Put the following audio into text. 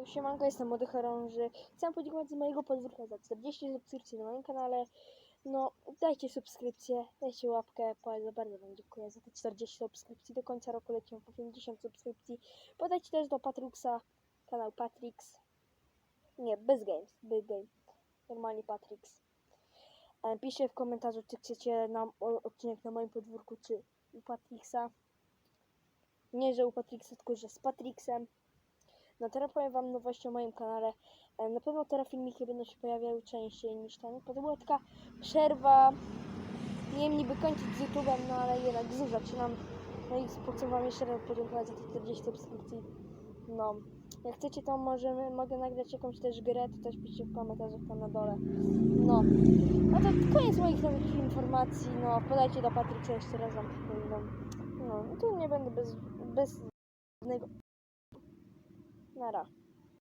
Ja siemanko, jestem Młody Chorąży. Chcę podziękować z mojego podwórka za 40 subskrypcji na moim kanale. No, dajcie subskrypcję, dajcie łapkę, bardzo, bardzo Wam dziękuję za te 40 subskrypcji. Do końca roku lecimy po 50 subskrypcji. Podajcie też do Patruxa, kanał Patrix. Nie, bez games, bez game. Normalnie Patrix. E, Piszcie w komentarzu, czy chcecie nam odcinek na moim podwórku, czy u Patrixa. Nie, że u Patrixa, tylko że z Patrixem. No teraz powiem Wam nowości o moim kanale. E, Na pewno teraz filmiki będą się pojawiały częściej niż ten. To była taka przerwa. Nie wiem niby kończyć z YouTube'em, no ale jednak znów zaczynam. No i chcę Wam jeszcze raz podziękować za te 40 subskrypcji. No, jak chcecie to możemy, mogę nagrać jakąś też grę, to też piszcie w komentarzach tam na dole. No, no to koniec moich nowych informacji. No, podajcie do Patryka jeszcze raz Wam. No, tu nie będę bez, bez Nara.